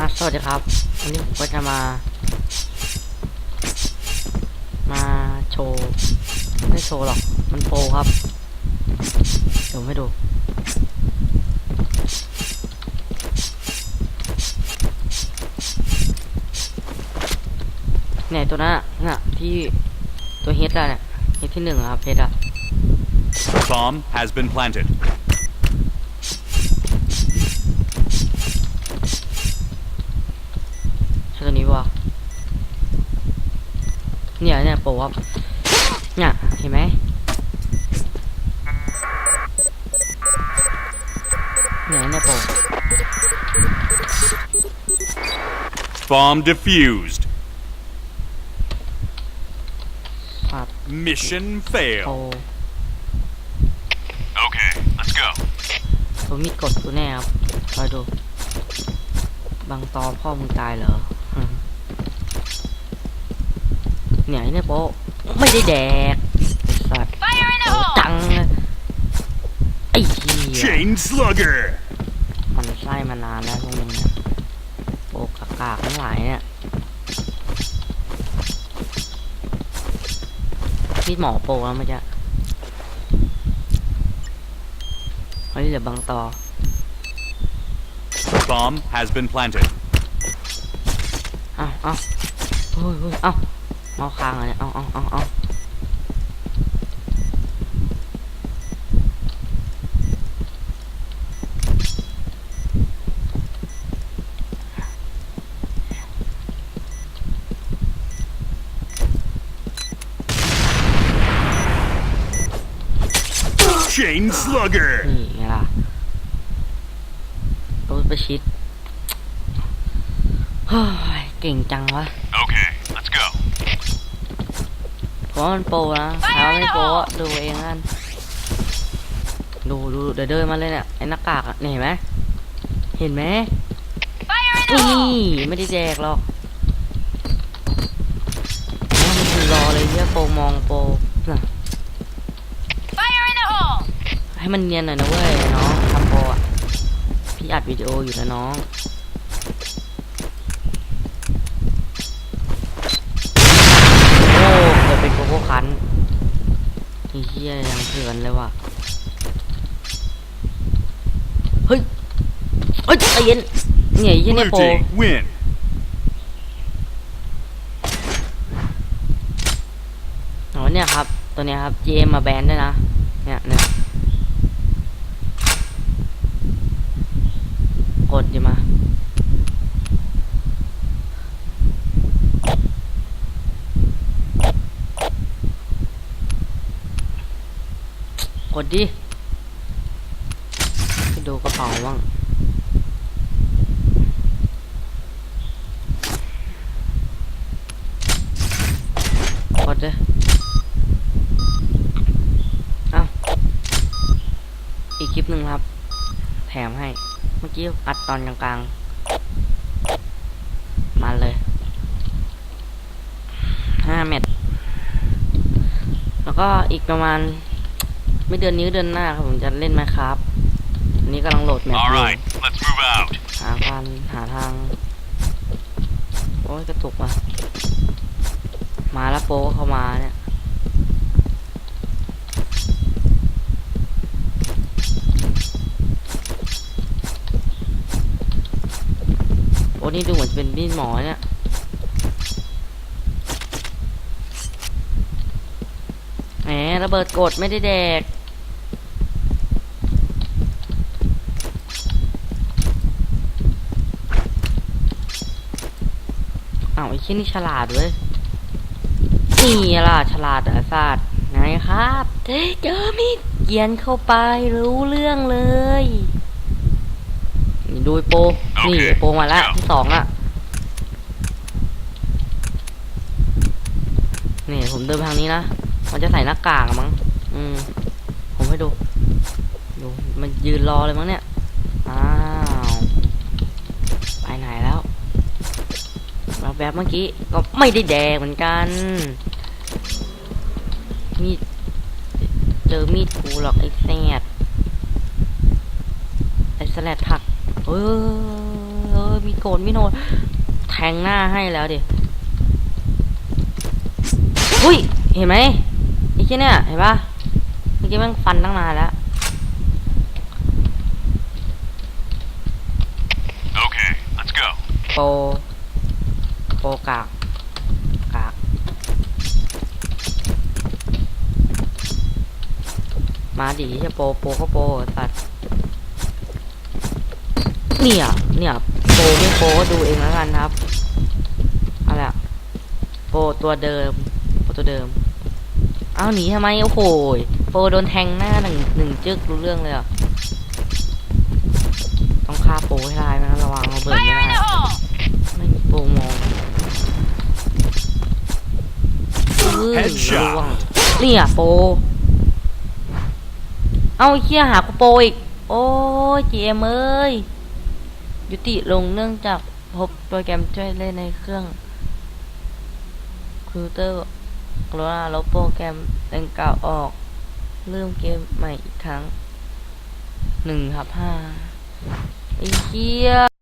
อะสวัสดีครับ วันนี้ผมก็จะมา มาโชว์ ไม่โชว์หรอก มันโปรครับ เดี๋ยวให้ดู เนี่ยตัวนั้นน่ะ ที่ตัวเฮดอะเนี่ยเฮดที่หนึ่งอะครับเฮดอะ Bomb has been planted. ใช่ตัวนี้ปะ เนี่ยเนี่ยโปรครับเนี่ยเห็นไหมเนี่ยเนี่ยโปร Bomb defused. ครับ Mission โปร failed. Okay, let's go. ตัวมีดกดตัวแน่ครับคอยดู บางตอพ่อมึงตายเหรอ เนี่ยไอ้เนี่ยโปะไม่ได้แดกไอ้สัตว์โอ้จังเลยไอ้เหี้ย Chain Slugger. มันไส้มานานแล้วพวกมึงเนี่ยโปะกากๆทั้งหลายเนี่ยมีดหมอโปะแล้วเมื่อกี้เฮ้ยเหลือบางตอ Bomb has been planted. เอาเอาเฮ้ยเฮ้ยเอา เมาค้างอะเนี่ยเอาเอาเอาเอา嗯 Chain Slugger. นี่ไงล่ะรถประชิดเฮ้ยเก่งจังวะ Okay, let's go. เพราะมันโปรนะถ้าไม่โปรอะดูเองกันดูดูเดี๋ยวเดินมาเลยเนี่ยไอ้หน้ากากอะเห็นไหมเห็นไหมนี่ไม่ได้แจกหรอกมันคือรอเลยเฮียโปรมองโปรนะให้มันเนียนหน่อยนะเว้ยน้องทำโปรอะพี่อัดวิดีโออยู่นะน้อง โอ้เกิดเป็นโกโก้คัน ไอ้เหี้ยยังเถื่อนเลยว่ะ เฮ้ย เฮ้ยใจเย็นเนี่ยไอ้เหี้ยเนี่ย Blue โปร team win. อ๋อเนี่ยครับ ตัวเนี้ยครับ GM มาแบนด้วยนะ เนี่ยเนี่ยกดดิมา กดดิไปดูกระเป๋าบ้าง กดดิเอ้าอีกคลิปหนึ่งครับ แถมให้ เมื่อกี้อัดตอนกลางๆ มาเลยห้าเม็ด แล้วก็อีกประมาณ ไม่เดือนนี้ก็เดือนหน้าครับผมจะเล่นไหมครับอันนี้กำลังโหลดแมปอ All ยู่ right, let's move out. หาการหาทาง โอ้ยกระตุกว่ะ มาแล้วโปก็เข้ามาเนี่ย โอ้นี่ดูเหมือนจะเป็นมีดหมอเนี่ย แหมระเบิดกดไม่ได้แดก อ้าวไอ้ชิ้นนี่ฉลาดเว้ยนี่ล่ะฉลาดอศาสตร์ไงครับเจอมีดเกียนเข้าไปรู้เรื่องเลยนี่ดูโปนี่โปมาแล้วที่สองอะนี่ผมเดินทางนี้นะ มันจะใส่หน้ากากมั้ง อืม ผมให้ดู ดู มันยืนรอเลยมั้งเนี่ย อ้าว ไปไหนแล้ว แล้ วแบบเมื่อกี้ ก็ไม่ได้แดงเหมือนกัน มีดเจอมีดกูหรอกไอ้แซดไอ้แสลดผัก เอ้ยยมีโกนมีโนดแทงหน้าให้แล้วดิอุ้ย เห็นไหมไอ้เจ้ยเนี่ย เห็นปะเมื่อกี้แม่งฟันตั้งนานแล้ว Okay, let's go. โปร โปรกากกากมาดีใช่โปรโปรก็โปรตัดเนี่ยเนี่ยโปรไม่โปรก็ดูเองแล้วกันครับอะไรอะโปรตัวเดิมโปรตัวเดิมเอาหนีทำไมโอ้โหยโปรโดนแทงหน้าหนึ่งหนึ่งจึกรู้เรื่องเลยเหรอะต้องฆ่าโปรให้ได้นะระวังเราเบิดไม่ได้ไม่มีโปรมองเอล่วงเนี่ยโป เอาเคียหากูโปอีก โอ้ยจีเอ็มเอ้ย ยุติลงเนื่องจากพบโปรแกรมช่วยเล่นในเครื่องคอมพิวเตอร์กรุณาลบโปรแกรมดังกล่าวออกเริ่มเกมใหม่อีกครั้งหนึ่งครับห้าไอ้เคีย